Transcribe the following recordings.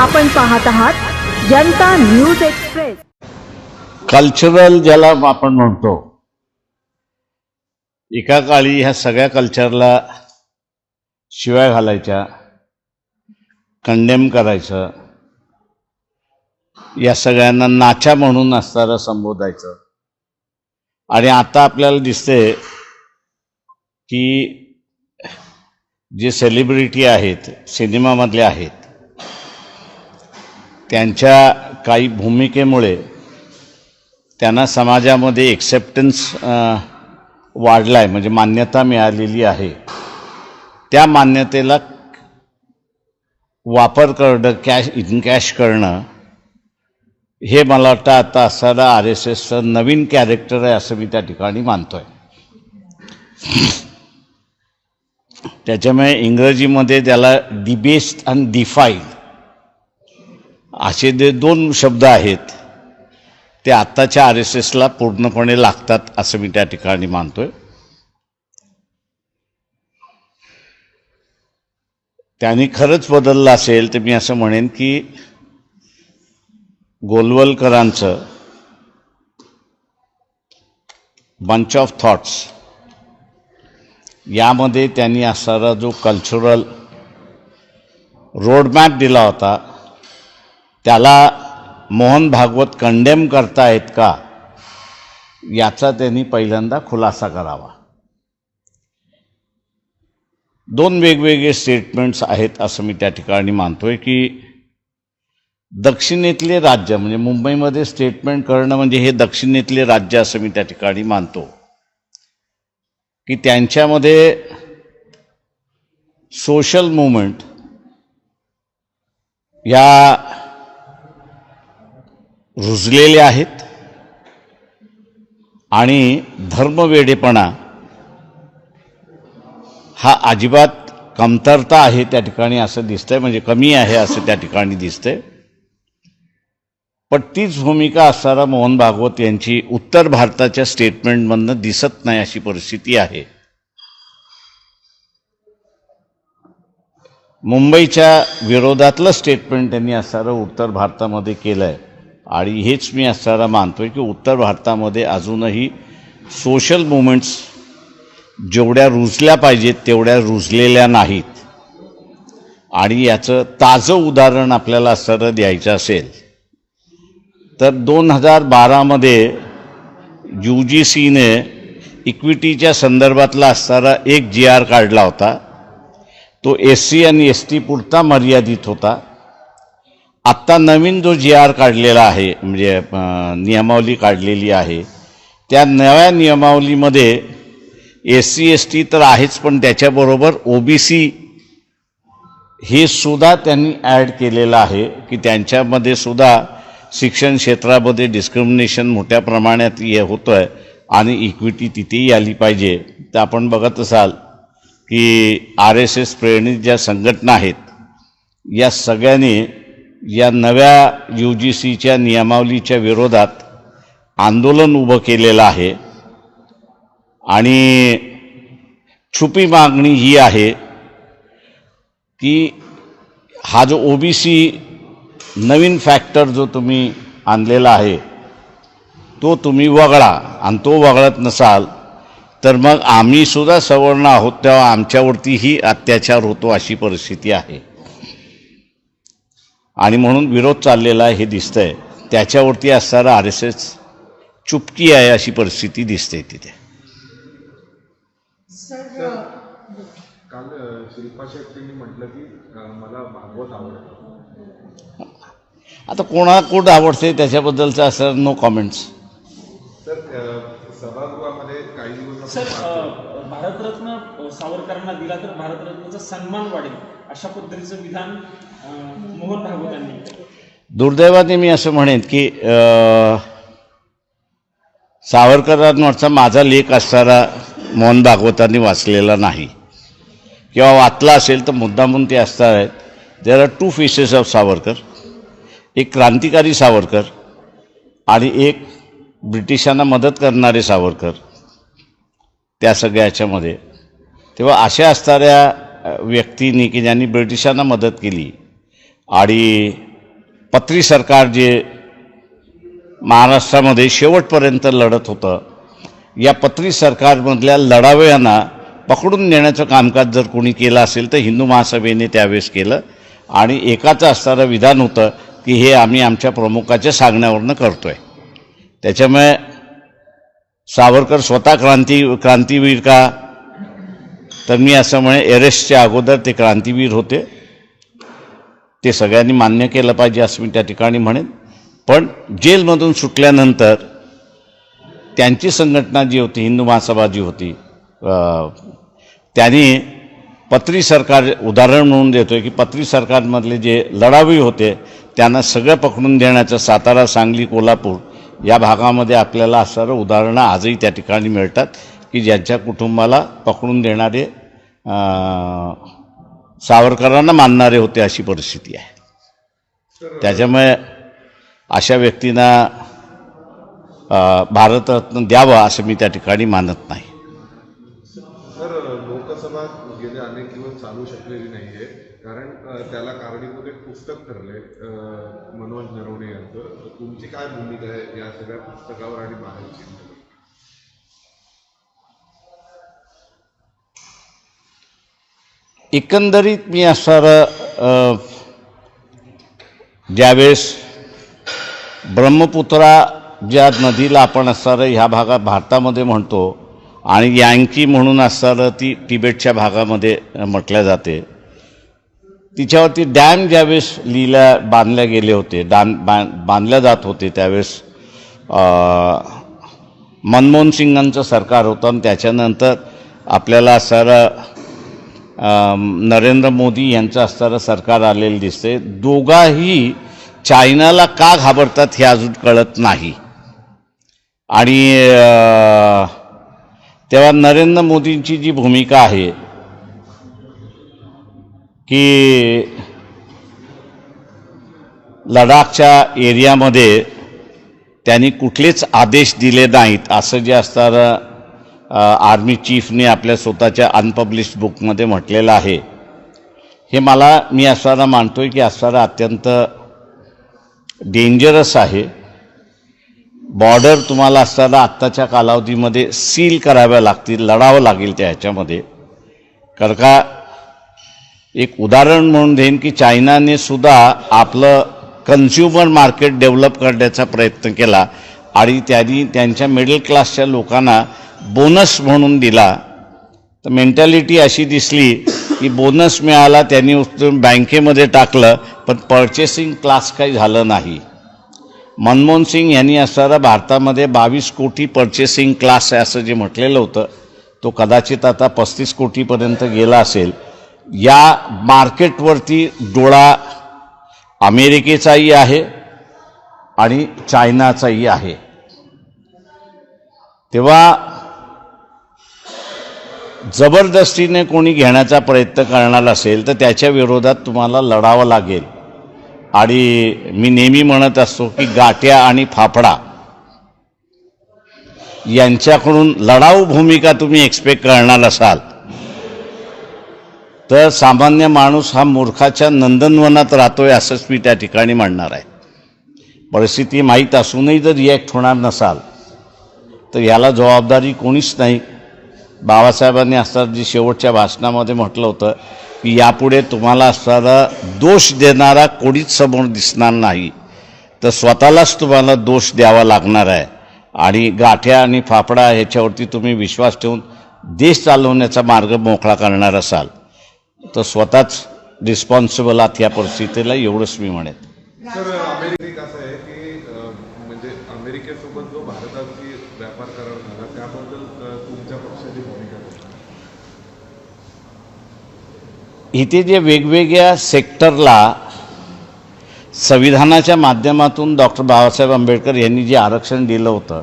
आपण पाहत आहात जनता न्यूज एक्सप्रेस. कल्चरल ज्याला आपण म्हणतो एका काळी ह्या सगळ्या कल्चरला शिवाय घालायच्या कंडेम करायचं या सगळ्यांना नाचा म्हणून असताना संबोधायचं. आणि आता आपल्याला दिसते की जे सेलिब्रिटी आहेत सिनेमामधले आहेत त्यांच्या काही भूमिकेमुळे त्यांना समाजामध्ये एक्सेप्टन्स वाढला आहे म्हणजे मान्यता मिळालेली आहे. त्या मान्यतेला वापर करणं कॅश इनकॅश करणं हे मला वाटतं आता असणारा आर एस एसचं नवीन कॅरेक्टर आहे असं मी त्या ठिकाणी मानतो आहे त्याच्यामुळे इंग्रजीमध्ये त्याला डिबेस्ट आणि डिफाईड असे जे दोन शब्द आहेत ते आत्ताच्या आर एस एसला पूर्णपणे लागतात असं मी त्या ठिकाणी मानतोय. त्यांनी खरंच बदललं असेल तर मी असं म्हणेन की गोलवलकरांचं बंच ऑफ थॉट्स यामध्ये त्यांनी असणारा जो कल्चरल रोडमॅप दिला होता त्याला मोहन भागवत कंडेम करतायत का? याचा त्यांनी पहिल्यांदा खुलासा करावा. दोन वेगवेगळे स्टेटमेंट्स आहेत असं मी त्या ठिकाणी मानतोय की दक्षिणेतले राज्य म्हणजे मुंबईमध्ये स्टेटमेंट करणं म्हणजे हे दक्षिणेतले राज्य असं मी त्या ठिकाणी मानतो. की त्यांच्यामध्ये सोशल मुवमेंट या रुजलेले आहेत. आणि धर्मवेडेपणा हा अजिबात कमतरता आहे त्या ठिकाणी असं दिसतंय म्हणजे कमी आहे असं त्या ठिकाणी दिसतंय. पण तीच भूमिका असणारा मोहन भागवत यांची उत्तर भारताच्या स्टेटमेंटमधनं दिसत नाही अशी परिस्थिती आहे. मुंबईच्या विरोधातलं स्टेटमेंट त्यांनी असणारं उत्तर भारतामध्ये केलं आहे आणि हेच मी असणारा आहे की उत्तर भारतामध्ये अजूनही सोशल मुवमेंट्स जेवढ्या रुजल्या पाहिजेत तेवढ्या रुजलेल्या नाहीत. आणि याचं ताजं उदाहरण आपल्याला असणारं द्यायचं असेल तर दोन हजार बारामध्ये यू जी सीने इक्विटीच्या संदर्भातला असणारा एक जी आर काढला होता. तो एस सी आणि एस टी पुरता मर्यादित होता. आत्ता नवीन जो जी आर काढलेला आहे म्हणजे नियमावली काढलेली आहे त्या नव्या नियमावलीमध्ये एस सी एस टी तर आहेच पण त्याच्याबरोबर ओ बी सी हे सुद्धा त्यांनी ॲड केलेलं आहे की त्यांच्यामध्ये सुद्धा शिक्षण क्षेत्रामध्ये डिस्क्रिमिनेशन मोठ्या प्रमाणात हे होतं आहे आणि इक्विटी तिथेही आली पाहिजे. तर आपण बघत असाल की आर एस एस प्रेरणित ज्या संघटना आहेत या सगळ्यांनी या नव्या यू जी सीच्या नियमावलीच्या विरोधात आंदोलन उभं केलेलं आहे. आणि छुपी मागणी ही आहे की हा जो ओ बी सी नवीन फॅक्टर जो तुम्ही आणलेला आहे तो तुम्ही वगळा. आणि तो वगळत नसाल तर मग आम्ही सुद्धा सवर्ण आहोत तेव्हा आमच्यावरतीही अत्याचार होतो अशी परिस्थिती आहे. आणि म्हणून विरोध चाललेला आहे हे दिसतंय. त्याच्यावरती असणारा आर एस एस चुपकी आहे अशी परिस्थिती दिसते तिथे. काल अ, शिल्पा शेट्टींनी म्हटलं की अ, मला भागवत आवडतं. आता कोणाला कोण आवडते त्याच्याबद्दलचं असं नो कॉमेंट्स अ, सभागृहामध्ये काही दिवस सर भारतरत्न सावरकरांना दिला तर भारतरत्नाचा सन्मान वाढेल अशा पद्धतीचं विधान मोहन भागवतांनी दुर्दैवाने मी असं म्हणेन की सावरकरांवरचा माझा लेख असणारा मोहन भागवतांनी वाचलेला नाही. किंवा वाचला असेल तर मुद्दामून ते असणार आहेत. There are two faces of Savarkar. एक क्रांतिकारी सावरकर आणि एक ब्रिटिशांना मदत करणारे सावरकर त्या सगळ्या ह्याच्यामध्ये तेव्हा अशा असणाऱ्या व्यक्तींनी की ज्यांनी ब्रिटिशांना मदत केली आणि पत्री सरकार जे महाराष्ट्रामध्ये शेवटपर्यंत लढत होतं या पत्री सरकारमधल्या लढाव्यांना पकडून नेण्याचं कामकाज जर कोणी केलं असेल तर हिंदू महासभेने त्यावेळेस केलं. आणि एकाचं असणारं विधान होतं की हे आम्ही आमच्या प्रमुखाच्या सांगण्यावरनं करतो आहे त्याच्यामुळे सावरकर स्वतः क्रांती क्रांतीवीर का? तर मी असं म्हणे एरेस्टच्या अगोदर ते क्रांतीवीर होते. ते सगळ्यांनी मान्य केलं पाहिजे असं मी त्या ठिकाणी म्हणेन. पण जेलमधून सुटल्यानंतर त्यांची संघटना जी होती हिंदू महासभा जी होती त्यांनी पत्री सरकार उदाहरण म्हणून देतोय की पत्री सरकारमधले जे लढावी होते त्यांना सगळं पकडून देण्याचं सातारा सांगली कोल्हापूर या भागामध्ये आपल्याला असणारं उदाहरणं आजही त्या ठिकाणी मिळतात की ज्यांच्या कुटुंबाला पकडून देणारे सावरकरांना मानणारे होते अशी परिस्थिती आहे. त्याच्यामुळे अशा व्यक्तींना भारतरत्न द्यावं असं मी त्या ठिकाणी मानत नाही. सर लोकसभा गेले अनेक दिवस चालू शकलेली नाही आहे कारण त्याला कारणीभूत एक पुस्तक ठरले मनोज नरवणे यांचं. तुमची काय भूमिका आहे या सगळ्या पुस्तकावर आणि बाहेरची? एकंदरीत मी असणारं ज्यावेळेस ब्रह्मपुत्रा ज्या नदीला आपण असणारं ह्या भागात भारतामध्ये म्हणतो आणि यांकी म्हणून असणारं ती तिबेटच्या भागामध्ये म्हटल्या जाते. तिच्यावरती डॅम ज्यावेळेस लिहिल्या बांधल्या गेले होते डॅम बां बांधल्या जात होते त्यावेळेस मनमोहन सिंगांचं सरकार होतं आणि त्याच्यानंतर आपल्याला असणारं नरेंद्र मोदी यांचं असणारं सरकार आलेलं दिसते दोघाही चायनाला का घाबरतात हे अजून कळत नाही. आणि तेव्हा नरेंद्र मोदींची जी भूमिका आहे की लडाखच्या एरियामध्ये त्यांनी कुठलेच आदेश दिले नाहीत असं जे असणारं आर्मी चीफने आपल्या स्वतःच्या अनपब्लिश बुकमध्ये म्हटलेलं आहे. हे मला मी असणारा आहे की असणारं अत्यंत डेंजरस आहे. बॉर्डर तुम्हाला असताना आत्ताच्या कालावधीमध्ये सील कराव्या लागतील लढावं लागेल त्या ह्याच्यामध्ये. कारण का एक उदाहरण म्हणून देईन की चायनाने सुद्धा आपलं कन्झ्युमर मार्केट डेव्हलप करण्याचा प्रयत्न केला. आणि त्यांनी त्यांच्या मिडल क्लासच्या लोकांना बोनस म्हणून दिला तर मेंटॅलिटी अशी दिसली की बोनस मिळाला त्यांनी उचलून बँकेमध्ये टाकलं पण पर्चेसिंग क्लास काही झालं नाही. मनमोहन सिंग यांनी असणारा भारतामध्ये बावीस कोटी पर्चेसिंग क्लास आहे असं जे म्हटलेलं होतं तो कदाचित आता पस्तीस कोटीपर्यंत गेला असेल. या मार्केटवरती डोळा अमेरिकेचाही आहे आणि चायनाचाही आहे. तेव्हा जबरदस्तीने कोणी घेण्याचा प्रयत्न करणार असेल तर त्याच्या विरोधात तुम्हाला लढावं लागेल. आणि मी नेहमी म्हणत असतो की गाट्या आणि फाफडा यांच्याकडून लढाऊ भूमिका तुम्ही एक्सपेक्ट करणार असाल. तर सामान्य माणूस हा मूर्खाच्या नंदनवनात राहतोय असंच मी त्या ठिकाणी म्हणणार आहे. परिस्थिती माहीत असूनही जर रिॲक्ट होणार नसाल तर याला जबाबदारी कोणीच नाही. बाबासाहेबांनी असताना शेवटच्या भाषणामध्ये म्हटलं होतं की यापुढे तुम्हाला असणारा दोष देणारा कोणीच समोर दिसणार नाही. तर स्वतःलाच तुम्हाला दोष द्यावा लागणार आहे. आणि गाठ्या आणि फाफडा ह्याच्यावरती तुम्ही विश्वास ठेवून देश चालवण्याचा मार्ग मोकळा करणार असाल. तर स्वतःच रिस्पॉन्सिबल आहात या परिस्थितीला एवढंच मी म्हणेन तर अमेरिकेत असं आहे की अ, म्हणजे अमेरिकेसोबत जो भारताची व्यापार करार झाला त्याबद्दल अ, तुमच्या पक्षाची भूमिका इथे जे वेगवेगळ्या सेक्टरला संविधानाच्या माध्यमातून डॉक्टर बाबासाहेब आंबेडकर यांनी जे आरक्षण दिलं होतं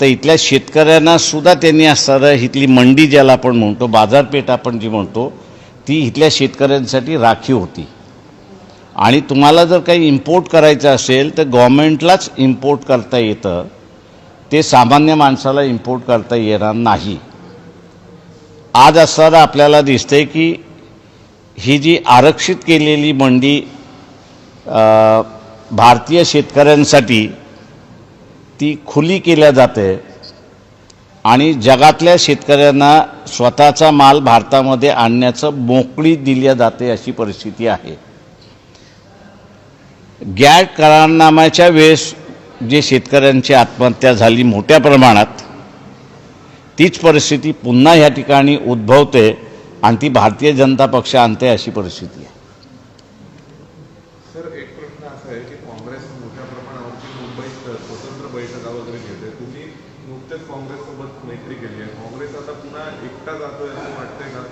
तर इथल्या शेतकऱ्यांना सुद्धा त्यांनी असणारं इथली मंडी ज्याला आपण म्हणतो बाजारपेठ आपण जी म्हणतो ती इथल्या शेतकऱ्यांसाठी राखीव होती. आणि तुम्हाला जर काही इम्पोर्ट करायचं असेल तर गव्हर्मेंटलाच इम्पोर्ट करता येतं. ते सामान्य माणसाला इम्पोर्ट करता येणार नाही. आज असताना आपल्याला दिसतंय की ही जी आरक्षित केलेली मंडी भारतीय शेतकऱ्यांसाठी ती खुली केल्या जाते आणि जगातल्या शेतकऱ्यांना स्वतःचा माल भारतामध्ये आणण्याचं मोकळी दिल्या जाते अशी परिस्थिती आहे. गॅट करारनाम्याच्या वेळेस जे शेतकऱ्यांची आत्महत्या झाली मोठ्या प्रमाणात तीच परिस्थिती पुन्हा या ठिकाणी उद्भवते आणि ती भारतीय जनता पक्ष आणते अशी परिस्थिती आहे. सर एक प्रश्न असा आहे की काँग्रेस मोठ्या प्रमाणावरती मुंबईत स्वतंत्र बैठका वगैरे घेते. तुम्ही नुकतेच काँग्रेससोबत मैत्री केली आहे. काँग्रेस आता पुन्हा एकटा जातोय असं वाटतंय का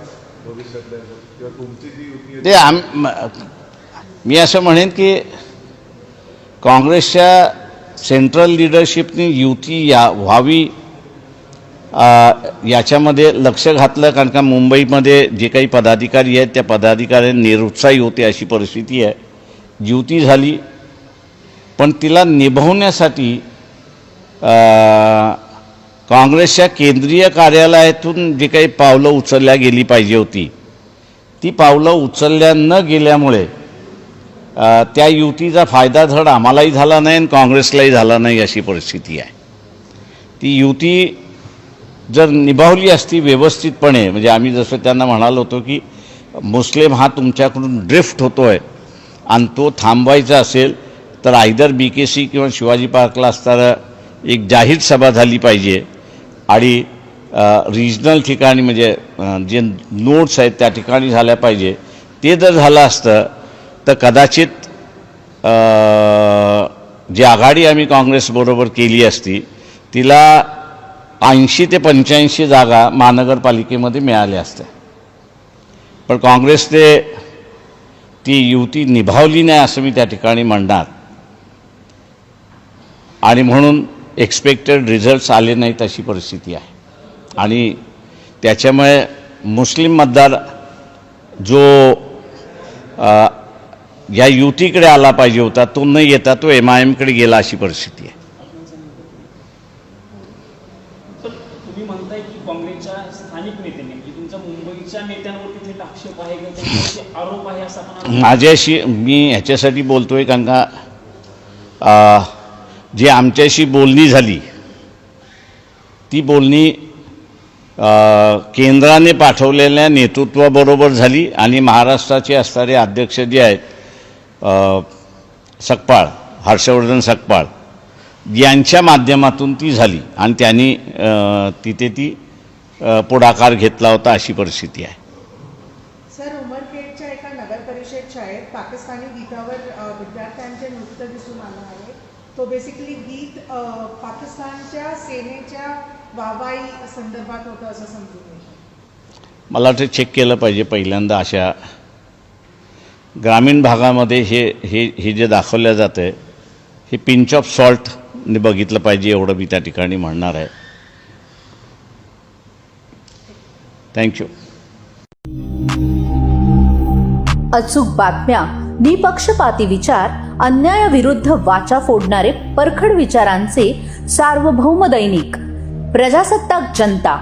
भविष्यातल्या किंवा तुमची जी युती आहे ते आम मी असं म्हणेन की काँग्रेसच्या सेंट्रल लिडरशिपनी युती या व्हावी याच्यामध्ये लक्ष घातलं कारण का मुंबईमध्ये जे काही पदाधिकारी आहेत त्या पदाधिकारी निरुत्साही होते अशी परिस्थिती आहे. युती झाली पण तिला निभवण्यासाठी काँग्रेसच्या केंद्रीय कार्यालयातून जे काही पावलं उचलल्या गेली पाहिजे होती ती पावलं उचलल्या न गेल्यामुळे त्या युतीचा फायदा धड आम्हालाही झाला नाही आणि काँग्रेसलाही झाला नाही अशी परिस्थिती आहे. ती युती जर निभावली असती व्यवस्थितपणे म्हणजे आम्ही जसं त्यांना म्हणालो होतो की मुस्लिम हा तुमच्याकडून ड्रिफ्ट होतो आहे आणि तो थांबवायचा असेल तर आयदर बी के सी किंवा शिवाजी पार्कला असताना एक जाहीर सभा झाली पाहिजे आणि रिजनल ठिकाणी म्हणजे जे नोट्स आहेत त्या ठिकाणी झाल्या पाहिजे. ते जर झालं असतं तर कदाचित जी आघाडी आम्ही काँग्रेसबरोबर केली असती तिला ऐंशी ते पंच्याऐंशी जागा महानगरपालिकेमध्ये मिळाल्या असत्या. पण काँग्रेसने ती युती निभावली नाही असं मी त्या ठिकाणी म्हणणार. आणि म्हणून एक्सपेक्टेड रिझल्ट्स आले नाहीत अशी परिस्थिती आहे. आणि त्याच्यामुळे मुस्लिम मतदार जो या युतीकडे आला पाहिजे होता तो न येता तो एम आय एमकडे गेला अशी परिस्थिती आहे. माझ्याशी मी ह्याच्यासाठी बोलतोय कारण का जी आमच्याशी बोलणी झाली ती बोलणी केंद्राने पाठवलेल्या नेतृत्वाबरोबर झाली आणि महाराष्ट्राचे असणारे अध्यक्ष जे आहेत सकपाळ हर्षवर्धन सकपाळ यांच्या माध्यमातून ती झाली आणि त्यांनी तिथे ती पुढाकार घेतला होता अशी परिस्थिती आहे. सर उमरखेडच्या एका नगर परिषद शाळेत पाकिस्तानी गीतावर विद्यार्थ्यांचे नृत्य दिसून आलं आहे. तो बेसिकली गीत पाकिस्तानच्या सेनेच्या वाहवाई संदर्भात होतं असं समजून मला वाटतं चेक केलं पाहिजे पहिल्यांदा अशा ग्रामीण भागामध्ये हे हे हे जे दाखवलं जातं आहे हे पिंच ऑफ सॉल्टने बघितलं पाहिजे एवढं मी त्या ठिकाणी म्हणणार आहे. थँक्यू अचूक बातम्या निपक्षपाती विचार अन्यायाविरुद्ध वाचा फोडणारे परखड विचारांचे सार्वभौम दैनिक प्रजासत्ताक जनता.